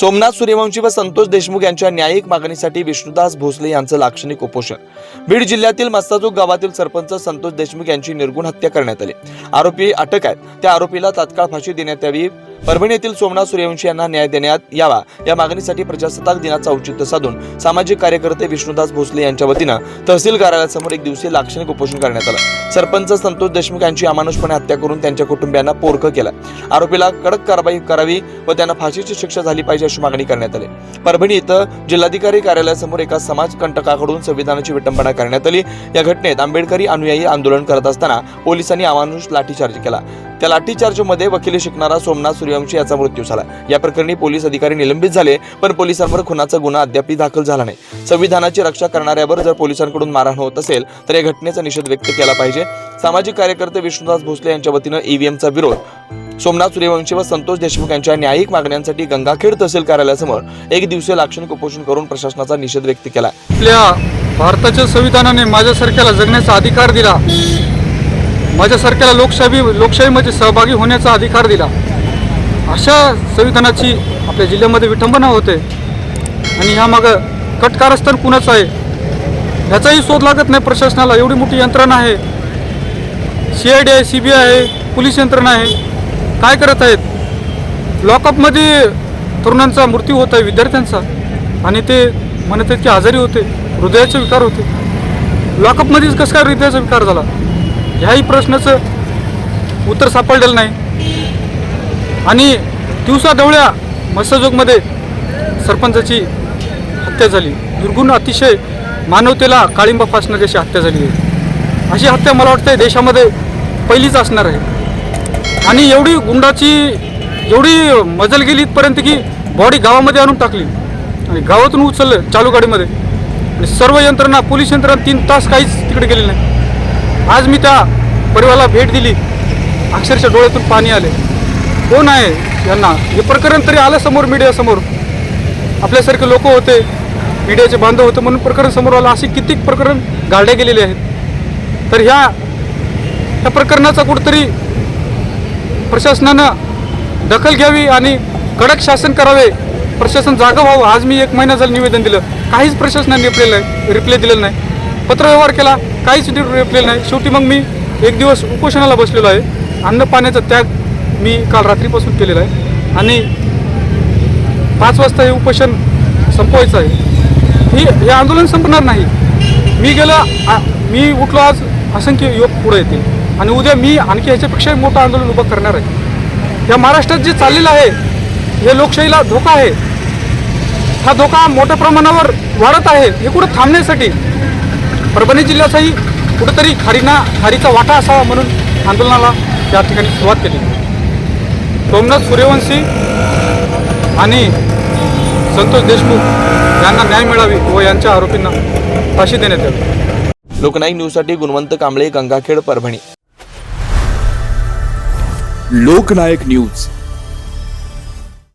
सोमनाथ सूर्यवंशी व संतोष देशमुख यांच्या न्यायिक मागणीसाठी विष्णुदास भोसले यांचं लाक्षणिक उपोषण. बीड जिल्ह्यातील मस्ताजोग गावातील सरपंच संतोष देशमुख यांची निर्गुण हत्या करण्यात आली. आरोपी अटक आहेत. त्या आरोपीला तात्काळ फाशी देण्यात यावी परभणी येथील सोमनाथ सूर्यवंशी यांना न्याय देण्यात यावा. या मागणीसाठी प्रजासत्ताक दिनाचं औचित्य साधून सामाजिक कार्यकर्ते विष्णुदास भोसले यांच्या वतीनं तहसील कार्यालयासमोर एक दिवसीय लाक्षणिक उपोषण करण्यात आलं. सरपंच संतोष देशमुख यांची अमानुषपणे हत्या करून त्यांच्या कुटुंबियांना पोरकं केलं. आरोपीला कडक कारवाई करावी व त्यांना फाशीची शिक्षा झाली पाहिजे अशी मागणी करण्यात आली. परभणी इथं जिल्हाधिकारी कार्यालयासमोर एका समाजकंटकाकडून संविधानाची विटंबना करण्यात आली. या घटनेत आंबेडकरी अनुयायी आंदोलन करत असताना पोलिसांनी अमानुष लाठीचार्ज केला. त्या लाठीचार्जमध्ये वकिली शिकणारा सोमनाथ सूर्यवंशी याचा मृत्यू झाला. या प्रकरणी पोलीस अधिकारी निलंबित झाले पण पोलिसांवर खुनाचा गुन्हा अद्याप दाखल झाला नाही. संविधानाची रक्षा करणाऱ्यावर जर पोलिसांकडून मारहाण होत असेल तर या घटनेचा निषेध व्यक्त केला पाहिजे. सामाजिक कार्यकर्ते विष्णुदास भोसले यांच्या वतीनं ईव्हीएमचा विरोध. सोमनाथ सूर्यवंशी व संतोष देशमुख यांच्या न्यायिक मागण्यांसाठी गंगाखेड तहसील कार्यालयासमोर एक दिवसीय लाक्षणिक उपोषण करून प्रशासनाचा निषेध व्यक्त केला. आपल्या भारताच्या संविधानाने माझ्यासारख्याला जगण्याचा अधिकार दिला. माझ्यासारख्याला लोकशाही लोकशाहीमध्ये सहभागी होण्याचा अधिकार दिला. अशा संविधानाची आपल्या जिल्ह्यामध्ये विटंबना होते. आणि ह्या मागं कटकारस्थान कुणाचं आहे? ह्याचाही शोध लागत नाही प्रशासनाला. एवढी मोठी यंत्रणा आहे. सी आय डी आहे सी बी आय आहे पोलीस यंत्रणा आहे. काय करत आहेत? लॉकअपमध्ये तरुणांचा मृत्यू होत आहे विद्यार्थ्यांचा. आणि ते म्हणत आहेत की आजारी होते हृदयाचे विकार होते. लॉकअपमध्येच कसं काय हृदयाचा विकार झाला? ह्याही प्रश्नाचं उत्तर सापडलेलं नाही. आणि दिवसादवळ्या मत्स्यजोगमध्ये सरपंचाची हत्या झाली. दुर्गुण अतिशय मानवतेला काळिंबा फासणारी अशी हत्या झाली आहे. अशी हत्या मला वाटतं देशामध्ये पहिलीच असणार आहे. आणि एवढी गुंडाची एवढी मजल गेली इथपर्यंत की बॉडी गावामध्ये आणून टाकली. आणि गावातून उचललं चालू गाडीमध्ये. आणि सर्व यंत्रणा पोलीस यंत्रणा तीन तास काहीच तिकडे गेले नाही. आज मी त्या परिवाराला भेट दिली. अक्षरशः डोळ्यातून पाणी आले. कोण आहे यांना? हे प्रकरण तरी आलं समोर मीडियासमोर आपल्यासारखे लोक होते मीडियाचे बांधव होते म्हणून प्रकरण समोर आलं. असे कित्येक प्रकरण गाडले गेलेले आहेत. तर ह्या ह्या प्रकरणाचा कुठंतरी प्रशासनानं दखल घ्यावी आणि कडक शासन करावे. प्रशासन जागं व्हावं. आज मी एक महिना झालं निवेदन दिलं. काहीच प्रशासनाने रिप्ले नाही रिप्लाय दिलेलं नाही. पत्रव्यवहार केला. काहीच रिप्ले नाही. शेवटी मग मी एक दिवस उपोषणाला बसलेलो आहे. अन्न पाण्याचा त्याग मी काल रात्रीपासून केलेला आहे. आणि पाच वाजता हे उपोषण संपवायचं आहे. ही हे आंदोलन संपणार नाही. मी गेलं मी उठलो आज असंख्य युवक पुढे येतील. आणि उद्या मी आणखी ह्याच्यापेक्षा मोठं आंदोलन उभं करणार आहे. या महाराष्ट्रात जे चाललेलं आहे हे लोकशाहीला धोका आहे. हा धोका मोठ्या प्रमाणावर वाढत आहे. हे कुठं थांबण्यासाठी? परभणी जिल्ह्याचाही कुठंतरी खारीना खारीचा वाटा असावा म्हणून आंदोलनाला या ठिकाणी सुरुवात केली. सोमनाथ सूर्यवंशी आणि संतोष देशमुख यांना न्याय मिळावी व यांच्या आरोपींना फाशी देण्यात यावी. लोकनायक न्यूजसाठी गुणवंत कांबळे गंगाखेड परभणी. लोकनायक न्यूज.